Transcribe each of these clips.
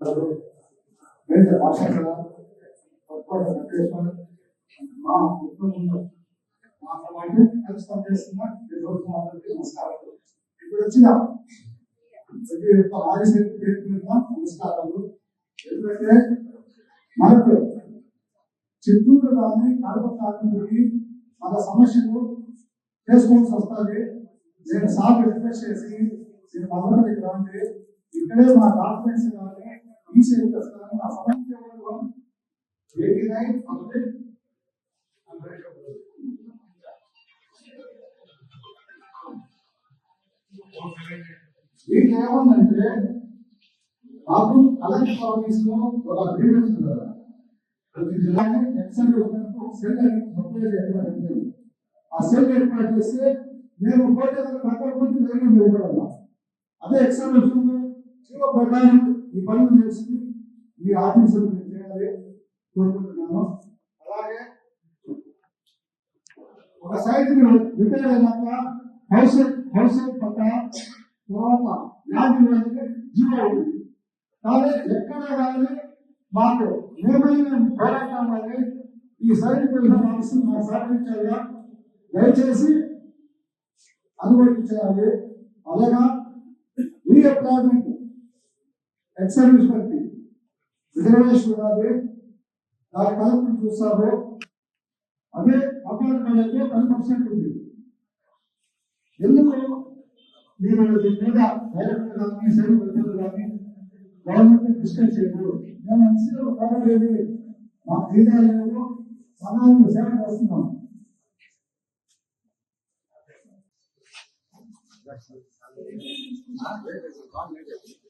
వేద భాషల కొత్త వెంకటేశ్వర మా కుటుంబంలో మా సమాజం కలుస్తాం చేస్తున్న ఇప్పుడు వచ్చిన ప్రతి ఒక్క ఆదిశక్తి పేరు నమస్కారాలు. ఎందుకంటే మనకు చిత్తూరు కానీ కడప కానీ మన సమస్యలు చేసుకోవాల్సి వస్తుంది. నేను సార్ రిక్వెస్ట్ చేసి నేను మొదటి దగ్గర ఇక్కడే మా డాక్యుమెంట్స్ కానీ ఈ సేవింగ్స్ కానీ మా సమస్య ఎయిటీ నైన్ హండ్రెడ్ దీంట్లో ఏముందంటే మాకు కలెక్టర్ ఆఫీస్లో ఒక అగ్రిమెంట్ ఉంది ప్రతి జిల్లాని ఎక్సెల్ ఒక సెల్ అనేది ఏర్పాటు చేయాలి. ఆ సెల్ ఏర్పాటు చేస్తే మేము కోటే కట్టకపోతే ధైర్యం ఇవ్వగలం అదే ఎక్సెల్ వస్తుంది జీవో ప్రకారం ఈ పనులు చేసి మీ ఆఫీసులు నేను చేయాలి కోరుకుంటున్నాను. అలాగే ఒక సైట్ రిపేర్ అయినాక హౌస్ హౌస్ పట్ట తర్వాత ల్యాండ్ అనేది జీరో ఉంది. కానీ ఎక్కడ కానీ మాకు ఏమైనా పోరాటం అని ఈ సైట్ మీద మనసు మాకు సహకరించాలా దయచేసి అనుమతించాలి. అలాగా రీఅప్లాయ్మెంట్ ఎక్స్ సర్వీస్ బట్టి రిజర్వేషన్ ఉన్నది దాని కలెక్టర్ చూస్తారు అదే అపార్ట్మెంట్ టెన్ పర్సెంట్ ఉంది. ఎందుకు మీరు దీని మీద డైరెక్టర్ కానీ సైన్ పెద్దలు కానీ గవర్నమెంట్ డిస్కస్ చేయకూడదు? నేను ఎన్సీలో పోరాడేది మాకు జీతాలు లేవు సమాజం సేవ చేస్తున్నాం. Thank you.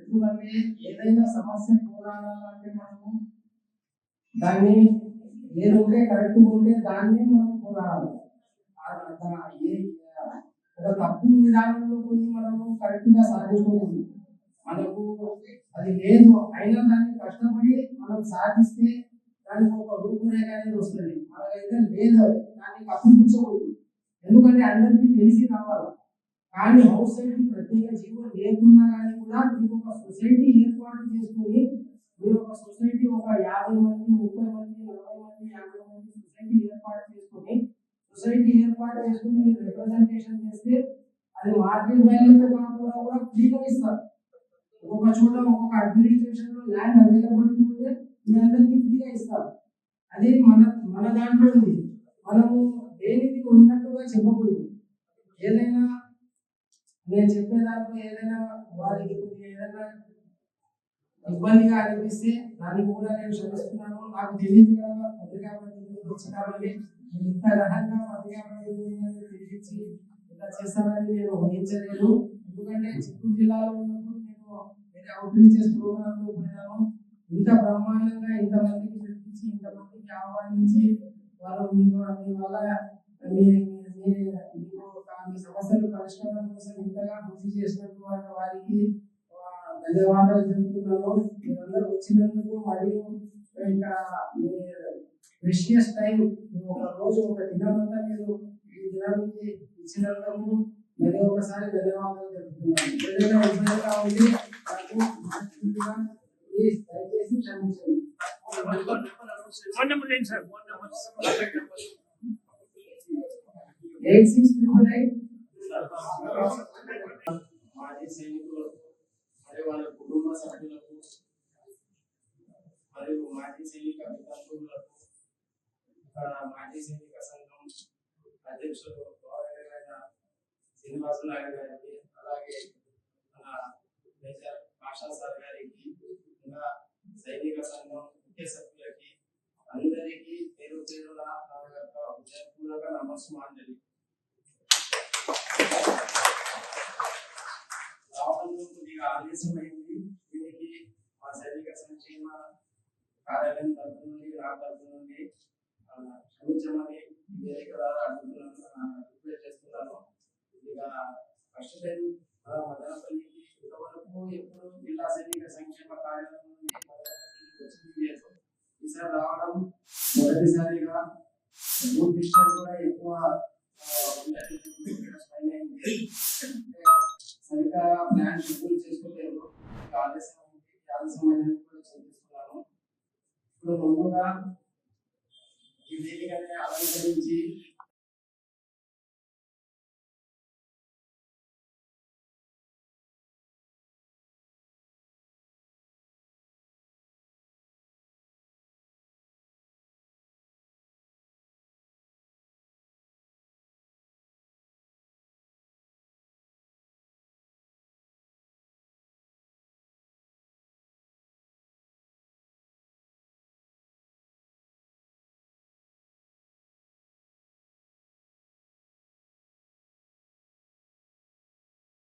ఎందుకంటే ఏదైనా సమస్య పోరాడాలంటే మనము దాన్ని ఏది ఉంటే కరెక్ట్ ఉంటే దాన్ని మనం పోరాడాలి. ఆ- ఆ- ఏ- ఒక తప్పు విధానంలో పోయి మనము కరెక్ట్గా సాధించుకోలేదు మనకు అది లేదు. అయినా దాన్ని కష్టపడి మనం సాధిస్తే దానికి ఒక రూపురేఖ అనేది వస్తుంది. మనకైతే లేదు అది. దాన్ని కప్పిపుచ్చకూడదు ఎందుకంటే అందరికీ తెలిసి రావాలి. కానీ హౌస్ సైడ్ ప్రత్యేక జీవనం లేకున్నా కానీ కూడా మీరు ఒక సొసైటీ ఏర్పాటు చేసుకొని మీరు ఒక సొసైటీ ఒక యాభై మంది ముప్పై మంది నలభై మంది యాభై మంది సొసైటీ ఏర్పాటు చేసుకొని సొసైటీ ఏర్పాటు చేసుకుని మీరు రిప్రజెంటేషన్ చేస్తే అది మార్కెట్ వాల్యూతో కాకుండా కూడా ఫ్రీగా ఇస్తారు. ఒక్కొక్క చోట ఒక్కొక్క అడ్మినిస్ట్రేషన్లో ల్యాండ్ అవైలబిలిటీ ఉంటే మీ అందరికీ ఫ్రీగా ఇస్తారు అదే మన మన దాంట్లో ఉంది. మనము దేనికి ఉన్నట్టుగా చెప్పకూడదు. ఏదైనా నేను చెప్పే దాంట్లో ఏదైనా వారికి ఏదైనా ఇబ్బందిగా అనిపిస్తే దాన్ని కూడా నేను క్షమిస్తున్నాను నాకు తెలియదు కదా పత్రికా ప్రతినిధులు వచ్చి కాబట్టి ఇంత రకంగా పత్రికా ప్రతినిధులను పిలిపించి ఇలా చేస్తారని నేను ఊహించలేదు. ఎందుకంటే చిత్తూరు జిల్లాలో ఉన్నప్పుడు నేను వేరే అవుట్ రీచెస్ ప్రోగ్రామ్లో పోయినాను ఇంత బ్రహ్మాండంగా ఇంత మందికి పిలిపించి ఇంత మందికి ఆహ్వానించి వాళ్ళు మీకు మీ వల్ల మీ మీ- పరిష్కారం కోసం ఇంతగా కృషి చేసినటువంటి వారికి ధన్యవాదాలు చెబుతున్నాను మీరందరూ వచ్చినందుకు మరియు ఇంకా మీ ప్రెషియస్ టైం ఒక రోజు ఒక దినమంతా మీరు ఈ దినానికి ఇచ్చినందుకు మరి ఒకసారి ధన్యవాదాలు తెలుపుతున్నాను. ఏదైనా ఉపయోగంగా ఉంది నాకు మనస్ఫూర్తిగా ప్లీజ్ దయచేసి క్షమించండి ఫోన్ నెంబర్ ఏంటి sir phone number eight six triple eight మాజీ సైనికులు మరియు వాళ్ళ కుటుంబ సభ్యులకు మరియు మాజీ సైనిక విద్యార్థులకు ఇక్కడ మాజీ సైనిక సంఘం అధ్యక్షులు గౌరవమైన శ్రీనివాస నాయుడు గారికి భాషా సార్ గారికి ఇంకా సైనిక సంఘం ముఖ్య సభ్యులకి అందరికీ పేరు పేరున నా యొక్క హృదయపూర్వక నమస్మాంజలి రావడంలో కొద్దిగా ఆలస్యమైంది. దీనికి మా సైనిక సంక్షేమ కార్యాలయం తరపు నుండి నా తరపు నుండి క్షమించమని వేదిక ద్వారా అడుగుతున్నాను రిక్వెస్ట్ చేస్తున్నాను. ఇక ఫస్ట్ టైం మదనపల్లికి ఇంతవరకు ఎప్పుడు జిల్లా సైనిక సంక్షేమ కార్యాలయం వచ్చింది లేదు ఈసారి రావడం మొదటిసారిగా గ్రూప్ కూడా ఎక్కువ సరిగ్గా ప్లాన్ షెడ్యూల్ చేసుకోలేదు ఆలస్యం ఆలస్యం అనేది కూడా చూపిస్తున్నాను ఇప్పుడు ముందుగా ఈ వేదికని అలంకరించి